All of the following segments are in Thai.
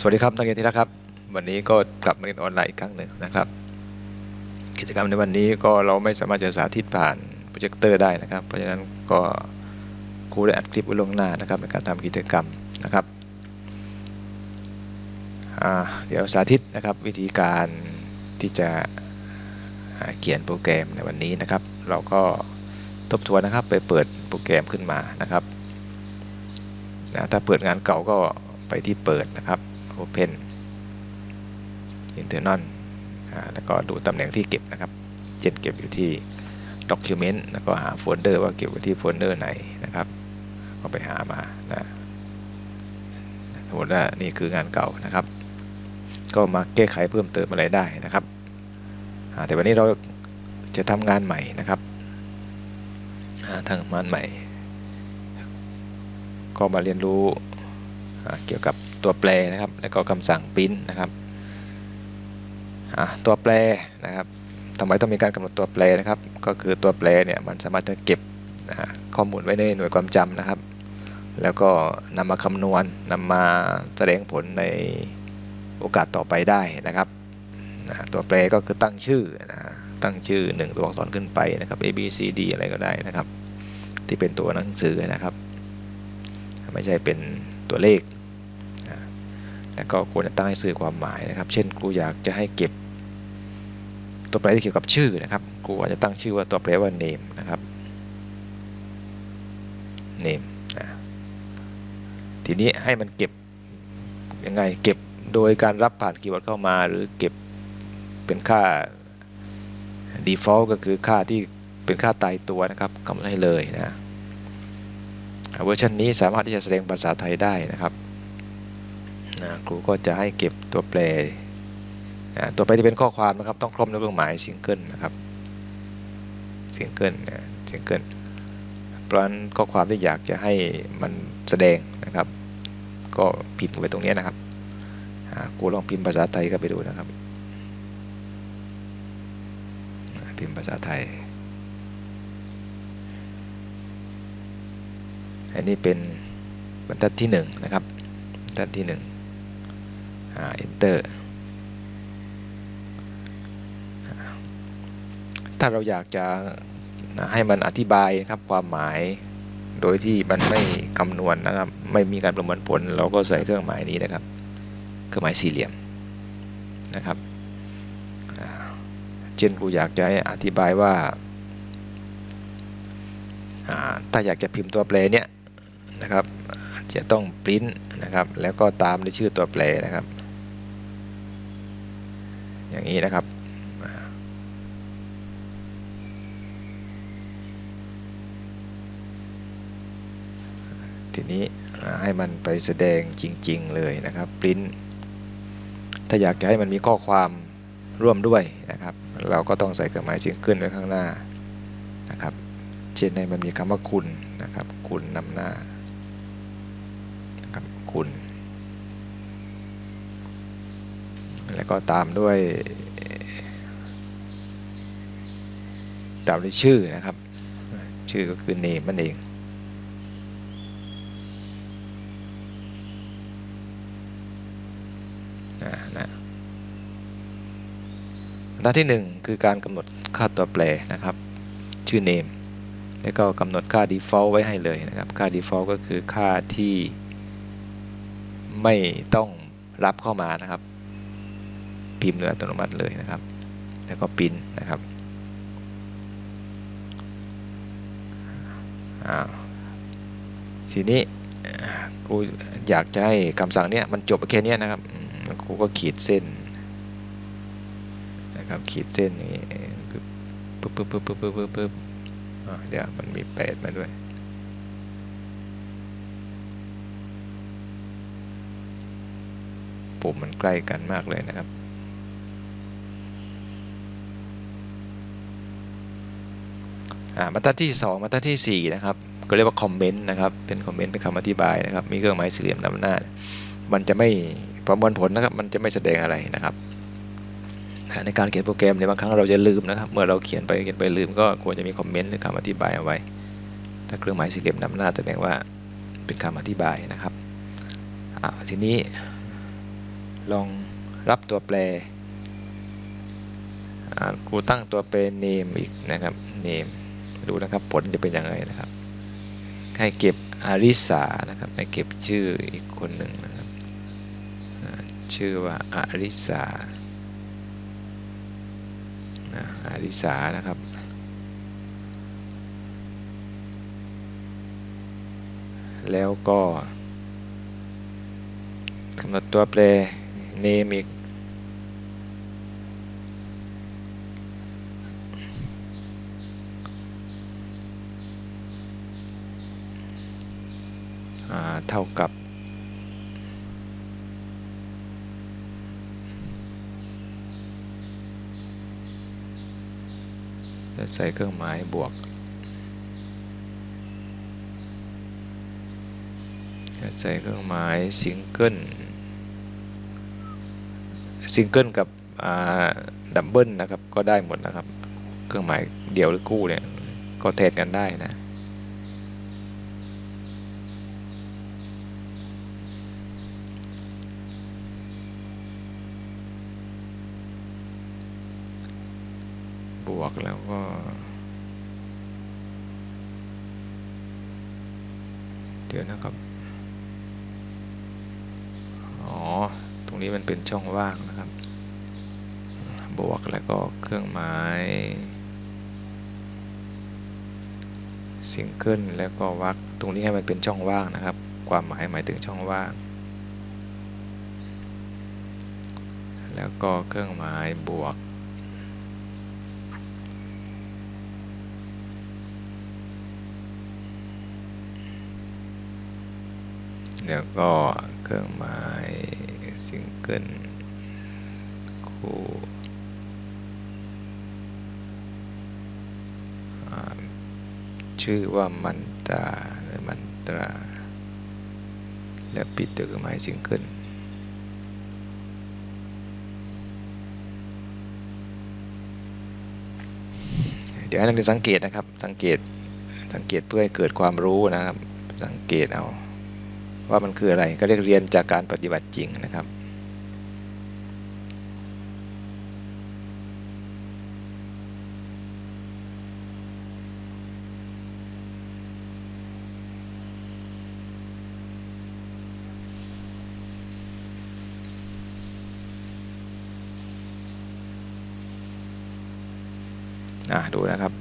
สวัสดีครับนักเรียนที่รักครับ วันนี้ก็กลับมาเรียนออนไลน์อีกครั้งหนึ่งนะครับ กิจกรรมในวันนี้ก็เราไม่สามารถจะสาธิตผ่านโปรเจคเตอร์ได้นะครับ เพราะฉะนั้นก็ครูได้อัดคลิปไว้ล่วงหน้านะครับในการทำกิจกรรมนะครับเดี๋ยวสาธิตนะครับวิธีการที่จะเขียนโปรแกรมในวันนี้นะครับ เราก็ทบทวนนะครับไปเปิดโปรแกรมขึ้นมานะครับนะถ้าเปิดงานเก่าก็ไปที่เปิดนะครับ Open Internal อ่าแล้วก็ดูตำแหน่งที่เก็บนะครับเช่นเก็บอยู่ที่ Document แล้วก็หาโฟลเดอร์ว่าเก็บไว้ที่โฟลเดอร์ไหนนะครับก็ไปหามานะสมมติว่านี่คืองานเก่านะครับ ก็มาแก้ไขเพิ่มเติมอะไรได้นะครับ แต่วันนี้เราจะทำงานใหม่นะครับอ่าทำงานใหม่ ก็มาเรียนรู้เกี่ยวกับ ตัวแปรนะครับ แล้วก็คำสั่งปริ้นนะครับตัวแปรนะครับทำไมต้องมีการกำหนดตัวแปรนะครับ ก็คือตัวแปรเนี่ยมันสามารถจะเก็บข้อมูลไว้ในหน่วยความจำนะครับ แล้วก็นำมาคำนวณนำมาแสดงผลในโอกาสต่อไปได้นะครับตัวแปรก็คือตั้งชื่อนะตั้งชื่อหนึ่งตัวอักษรขึ้นไปนะครับ A B C D อะไรก็ได้นะครับ ที่เป็นตัวหนังสือนะครับ ไม่ใช่เป็นตัวเลข แล้วก็ควรจะตั้งให้สื่อความหมายนะครับ เช่นครูอยากจะให้เก็บ ตัวแปรที่เกี่ยวกับชื่อนะครับครูอาจจะตั้งชื่อว่าตัวแปรว่า name นะครับ name นะทีนี้ให้มันเก็บยังไงเก็บโดยการรับผ่านคีย์เวิร์ดเข้ามา หรือเก็บเป็นค่า default ก็คือค่าที่เป็นค่าตายตัวนะครับกำหนดให้เลยนะเวอร์ชันนี้สามารถที่จะแสดงภาษาไทยได้นะครับ นะครูก็จะให้เก็บตัวแปรนะตัวแปรที่เป็นข้อความนะครับ ต้องครบในเครื่องหมายซิงเกิลนะครับซิงเกิลนะซิงเกิลเพราะฉะนั้นข้อความที่อยากจะให้มันแสดงนะครับ ก็พิมพ์ไว้ตรงนี้นะครับครูลองพิมพ์ภาษาไทยก็ไปดูนะครับพิมพ์ภาษาไทย อันนี้เป็นบรรทัดที่1นะครับบรรทัดที่1อ่า enter ถ้าเราอยากจะให้มันอธิบายครับความหมายโดยที่มันไม่คำนวณนนะครับ ไม่มีการประเมวลผล เราก็ใส่เครื่องหมายนี้นะครับเครื่องหมายสี่เหลี่ยมนะครับเช่นกูอยากจะอธิบายว่า ถ้าอยากจะพิมพ์ตัวแปรเนี้ยนะครับ จะต้องปริ้นนะครับ แล้วก็ตามด้วยชื่อตัวแปรนะครับ อย่างนี้นะครับ ทีนี้ให้มันไปแสดงจริง ๆ เลยนะครับปริ้นถ้าอยากจะให้มันมีข้อความร่วมด้วยนะครับ เราก็ต้องใส่เครื่องหมายสิ่งขึ้นไว้ข้างหน้านะครับ เช่นให้มันมีคำว่าคุณนะครับ คุณนำหน้านะครับคุณ แล้วก็ตามด้วย ตามด้วยชื่อนะครับ ชื่อก็คือ name มันเอง นะหน้าที่ 1 คือการกำหนดค่าตัวแปรนะครับ ชื่อ name แล้วก็กำหนดค่า default ไว้ให้เลยนะครับ ค่า default ก็คือค่าที่ไม่ต้องรับเข้ามานะครับ พิมพ์โดยอัตโนมัติเลยนะครับ แล้วก็พิมพ์นะครับทีนี้ครูอยากจะให้คำสั่งเนี้ยมันจบแค่นี้นะครับครูก็ขีดเส้นนะครับขีดเส้นอย่างนี้ปึ๊บปึ๊บปึ๊บปึ๊บปึ๊บปึ๊บปึ๊บเดี๋ยวมันมีแปดมาด้วยปุ่มมันใกล้กันมากเลยนะครับ มาตราที่2มาตราที่ 4 นะครับ ก็เรียกว่าคอมเมนต์นะครับ เป็นคอมเมนต์เป็นคำอธิบายนะครับ มีเครื่องหมายสี่เหลี่ยมนำหน้า มันจะไม่ประมวลผลนะครับ มันจะไม่แสดงอะไรนะครับ ในการเขียนโปรแกรมในบางครั้งเราจะลืมนะครับ เมื่อเราเขียนไปเขียนไปลืมก็ควรจะมีคอมเมนต์หรือคำอธิบายเอาไว้ ถ้าเครื่องหมายสี่เหลี่ยมนำหน้าแสดงว่าเป็นคำอธิบายนะครับ ทีนี้ลองรับตัวแปรครูตั้งตัวแปร name อีกนะครับ name ดูนะครับ ผลจะเป็นยังไงนะครับ ให้เก็บอาริสานะครับให้เก็บชื่ออีกคนหนึ่งนะครับชื่อว่าอาริสาอาอาริสานะครับแล้วก็กำหนดตัวแปร name อีก ท่ากับ ใส่เครื่องหมายบวก ใส่เครื่องหมายซิงเกิลซิงเกิลกับดับเบิลนะครับ ก็ได้หมดนะครับ เครื่องหมายเดี่ยวหรือคู่เนี่ย ก็แทนกันได้นะ กแล้วก็ เดี๋ยวนะครับ อ๋อ ตรงนี้มันเป็นช่องว่างนะครับ บวกแล้วก็เครื่องหมายซิงเกิลแล้วก็วรรคตรงนี้ให้มันเป็นช่องว่างนะครับ ความหมายหมายถึงช่องว่าง แล้วก็เครื่องหมายบวก แล้วก็เครื่องหมายซิงเกิลคู่ชื่อว่ามันตราหรือมันตรา แล้วปิดด้วยเครื่องหมายซิงเกิลเดี๋ยวให้นักเรียนสังเกตนะครับ สังเกต สังเกตเพื่อให้เกิดความรู้นะครับ สังเกตเอา ว่ามันคืออะไรก็เรียกเรียนจากการปฏิบัติจริงนะครับอะดูนะครับ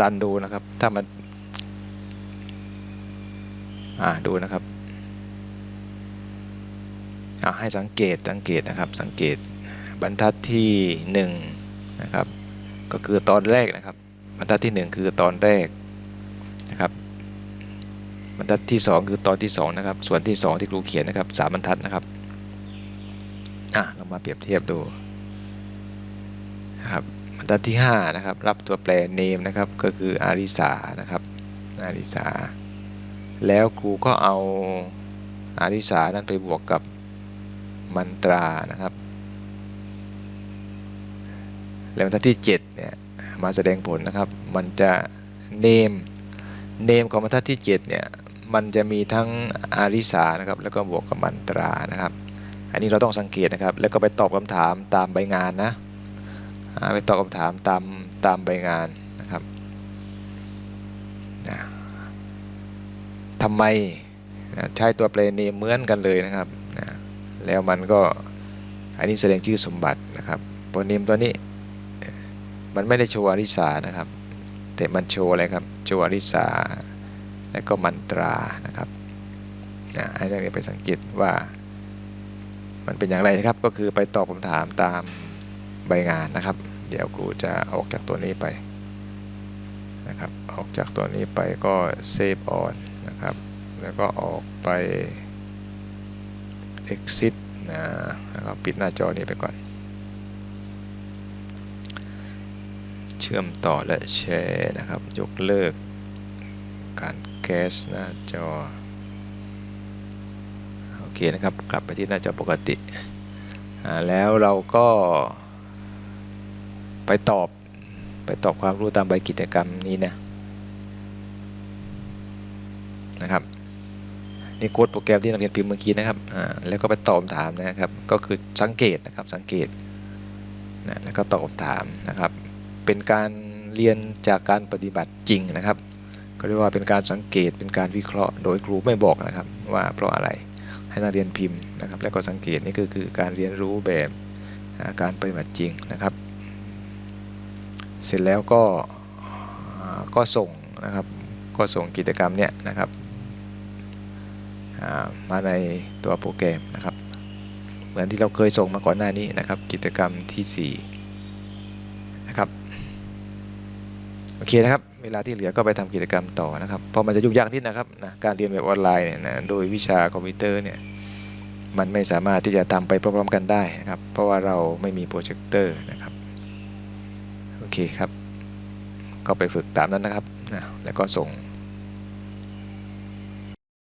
รันดูนะครับ ถ้ามัน อ่าดูนะครับอ่าให้สังเกตสังเกตนะครับสังเกตบรรทัดที่1นะครับก็คือตอนแรกนะครับ บรรทัดที่ 1 คือตอนแรกนะครับบรรทัดที่ 2 คือตอนที่ 2 นะครับ ส่วนที่ 2 ที่ครูเขียนนะครับสามบรรทัดนะครับอะเรามาเปรียบเทียบดูนะครับบรรทัดที่5นะครับรับตัวแปร name นะครับก็คืออาริสานะครับอาริสา แล้วครูก็เอาอาริสานั้นไปบวกกับมันตรานะครับ แล้วบรรทัดที่7เนี่ยมาแสดงผลนะครับ มันจะ name name ของบรรทัดที่7เนี่ยมันจะมีทั้งอาริสานะครับ แล้วก็บวกกับมันตรานะครับ อันนี้เราต้องสังเกตนะครับ แล้วก็ไปตอบคำถามตามใบงานนะไปตอบคำถามตามตามใบงานนะครับนะ ทำไมนะใช้ตัวแปรเนมเหมือนกันเลยนะครับนะแล้วมันก็อันนี้แสดงชื่อสมบัตินะครับตัวเนมตัวนี้มันไม่ได้โชว์อริสานะครับ แต่มันโชว์อะไรครับโชว์อริสาและก็มันตรานะครับนะให้นักเรียนไปสังเกตว่ามันเป็นอย่างไรนะครับ ก็คือไปตอบคำถามตามใบงานนะครับ เดี๋ยวครูจะออกจากตัวนี้ไปนะครับ ออกจากตัวนี้ไปก็เซฟออน นะครับ แล้วก็ออกไป exit นะแล้วก็ปิดหน้าจอนี้ไปก่อน เชื่อมต่อและแชร์นะครับ ยกเลิก การแคสหน้าจอ โอเคนะครับ กลับไปที่หน้าจอปกติ แล้วเราก็ไปตอบไปตอบความรู้ตามใบกิจกรรมนี้นะ นะครับนี่โค้ดโปรแกรมที่นักเรียนพิมพ์เมื่อกี้นะครับอ่าแล้วก็ไปตอบคำถามนะครับ ก็คือสังเกตนะครับสังเกตนะแล้วก็ตอบคำถามนะครับ เป็นการเรียนจากการปฏิบัติจริงนะครับ ก็เรียกว่าเป็นการสังเกตเป็นการวิเคราะห์ โดยครูไม่บอกนะครับ ว่าเพราะอะไรให้นักเรียนพิมพ์นะครับ แล้วก็สังเกตนี่ก็คือการเรียนรู้แบบการปฏิบัติจริงนะครับ เสร็จแล้วก็อ่าก็ส่งนะครับ ก็ส่งกิจกรรมเนี่ยนะครับ มาในตัวโปรแกรมนะครับ เหมือนที่เราเคยส่งมาก่อนหน้านี้นะครับ กิจกรรมทีสี่4นะครับโอเคนะครับ เวลาที่เหลือก็ไปทำกิจกรรมต่อนะครับเพราะมันจะยุ่งยากนิดนะครับนะการเรียนแบบออนไลน์เนี่ยนะโดยวิชาคอมพิวเตอร์เนี่ยมันไม่สามารถที่จะทำไปพร้อมๆกันได้นะครับ เพราะว่าเราไม่มีโปรเจคเตอร์นะครับโอเคครับ ก็ไปฝึกตามนั้นนะครับนะแล้วก็ส่ง